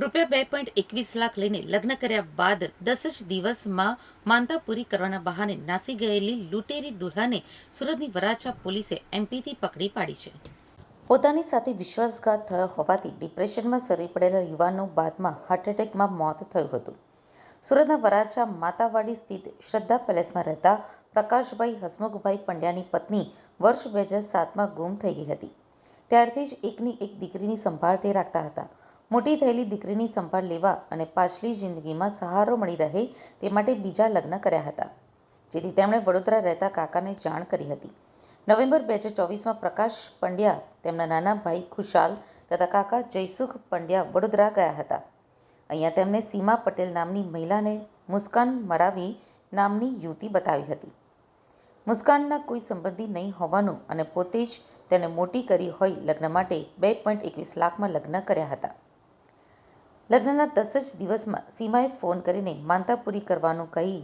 રૂપિયા બે પોઈન્ટ એકવીસ લાખ લઈને લગ્ન કર્યા બાદ દસ જ દિવસમાં માનતા પૂરી કરવાના બહાને નાસી ગયેલી લૂંટેરી દુલ્હાને સુરતની વરાછા પોલીસે એમપીથી પકડી પાડી છે. પોતાની સાથે વિશ્વાસઘાત થયો હોવાથી ડિપ્રેશનમાં સરી પડેલા યુવાનનું બાદમાં હાર્ટ એટેકમાં મોત થયું હતું. સુરતના વરાછા માતાવાડી સ્થિત શ્રદ્ધા પેલેસમાં રહેતા પ્રકાશભાઈ હસમુખભાઈ પંડ્યાની પત્ની વર્ષ બે હજાર સાતમાં ગુમ થઈ ગઈ હતી. ત્યારથી જ એકની એક દીકરીની સંભાળ તે રાખતા હતા. મોટી થયેલી દીકરીની સંભાળ લેવા અને પાછલી જિંદગીમાં સહારો મળી રહે તે માટે બીજા લગ્ન કર્યા હતા, જેથી તેમણે વડોદરા રહેતા કાકાને જાણ કરી હતી. નવેમ્બર બે હજાર ચોવીસમાં પ્રકાશ પંડ્યા તેમના નાના ભાઈ ખુશાલ તથા કાકા જયસુખ પંડ્યા વડોદરા ગયા હતા. અહીંયા તેમણે સીમા પટેલ નામની મહિલાને મુસ્કાન મરાવી નામની યુવતી બતાવી હતી. મુસ્કાનના કોઈ સંબંધી નહીં હોવાનું અને પોતે જ તેને મોટી કરી હોય લગ્ન માટે બે પોઈન્ટ એકવીસ લાખમાં લગ્ન કર્યા હતા. લગ્નના દસ જ દિવસમાં સીમાએ ફોન કરીને માનતા પૂરી કરવાનું કહી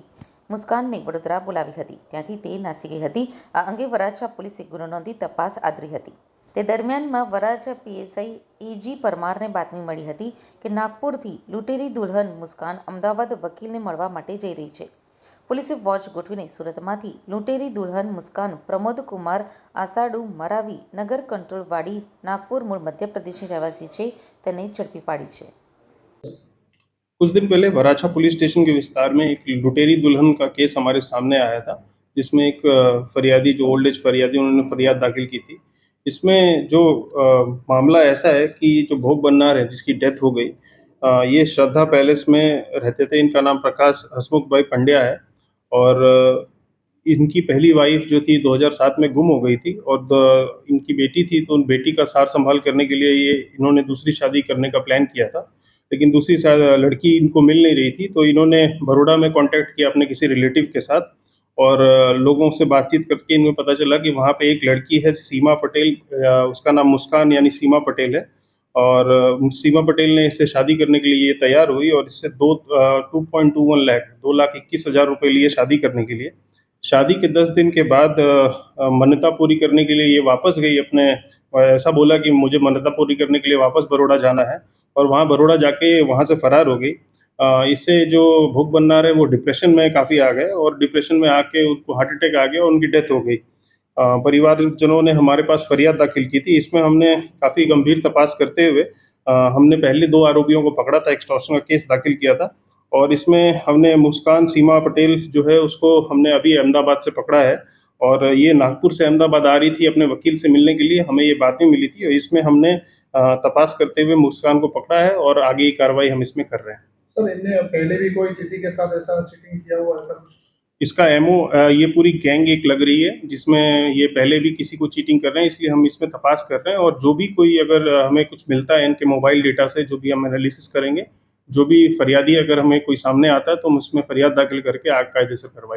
મુસ્કાનને વડોદરા બોલાવી હતી. ત્યાંથી તે નાસી ગઈ હતી. આ અંગે વરાછા પોલીસે ગુનો નોંધી તપાસ આદરી હતી. તે દરમિયાનમાં વરાછા પીએસઆઈ એજી પરમારને બાતમી મળી હતી કે નાગપુરથી લૂંટેરી દુલ્હન મુસ્કાન અમદાવાદ વકીલને મળવા માટે જઈ રહી છે. પોલીસે વોચ ગોઠવીને સુરતમાંથી લૂંટેરી દુલ્હન મુસ્કાન પ્રમોદ કુમાર આસાડુ મરાવી નગર કંટ્રોલ વાડી નાગપુર મૂળ મધ્યપ્રદેશની રહેવાસી છે. તેને ઝડપી પાડી છે. कुछ दिन पहले वराछा पुलिस स्टेशन के विस्तार में एक लुटेरी दुल्हन का केस हमारे सामने आया था जिसमें एक फरियादी जो ओल्ड एज फरियादी उन्होंने फरियाद दाखिल की थी। इसमें जो अ, मामला ऐसा है कि जो भोग बननार है जिसकी डेथ हो गई अ, ये श्रद्धा पैलेस में रहते थे। इनका नाम प्रकाश हसमुख भाई पंड्या है और इनकी पहली वाइफ जो थी 2007 में गुम हो गई थी और इनकी बेटी थी तो उन बेटी का सार संभाल करने के लिए ये इन्होंने दूसरी शादी करने का प्लान किया था। लेकिन दूसरी लड़की इनको मिल नहीं रही थी तो इन्होंने बड़ोड़ा में कांटेक्ट किया अपने किसी रिलेटिव के साथ और लोगों से बातचीत करके इनको पता चला कि वहाँ पे एक लड़की है सीमा पटेल उसका नाम मुस्कान यानी सीमा पटेल है और सीमा पटेल ने इससे शादी करने के लिए तैयार हुई और इससे दो two point two one lakh दो लाख इक्कीस हज़ार रुपये लिए शादी करने के लिए। शादी के दस दिन के बाद अ, पूरी करने के लिए ये वापस गई अपने ऐसा बोला कि मुझे मन्नता पूरी करने के लिए वापस बड़ोड़ा जाना है। और वहाँ बड़ोड़ा जाके वहाँ से फरार हो गई। इससे जो भूख बननार है, वो डिप्रेशन में काफ़ी आ गए और डिप्रेशन में आके उनको हार्ट अटैक आ गया और उनकी डेथ हो गई। परिवारजनों ने हमारे पास फरियाद दाखिल की थी। इसमें हमने काफ़ी गंभीर तपास करते हुए हमने पहले दो आरोपियों को पकड़ा था एक्सटॉर्शन का केस दाखिल किया था और इसमें हमने मुस्कान सीमा पटेल जो है, उसको हमने अभी अहमदाबाद से पकड़ा है। और ये नागपुर से अहमदाबाद आ रही थी अपने वकील से मिलने के लिए हमें ये बातें मिली थी और इसमें हमने तपास करते हुए मुस्कान को पकड़ा है और आगे की कार्रवाई हम इसमें कर रहे हैं। सर इनने पहले भी कोई किसी के साथ ऐसा चीटिंग किया हुआ ऐसा कुछ? इसका एमओ ये पूरी गैंग एक लग रही है जिसमें ये पहले भी किसी को चीटिंग कर रहे हैं इसलिए हम इसमें तपास कर रहे हैं और जो भी कोई अगर हमें कुछ मिलता है इनके मोबाइल डेटा से जो भी हम एनालिसिस करेंगे जो भी फरियादी अगर हमें कोई सामने आता है तो हम उसमें फरियाद दाखिल करके आग कायदे से कार्रवाई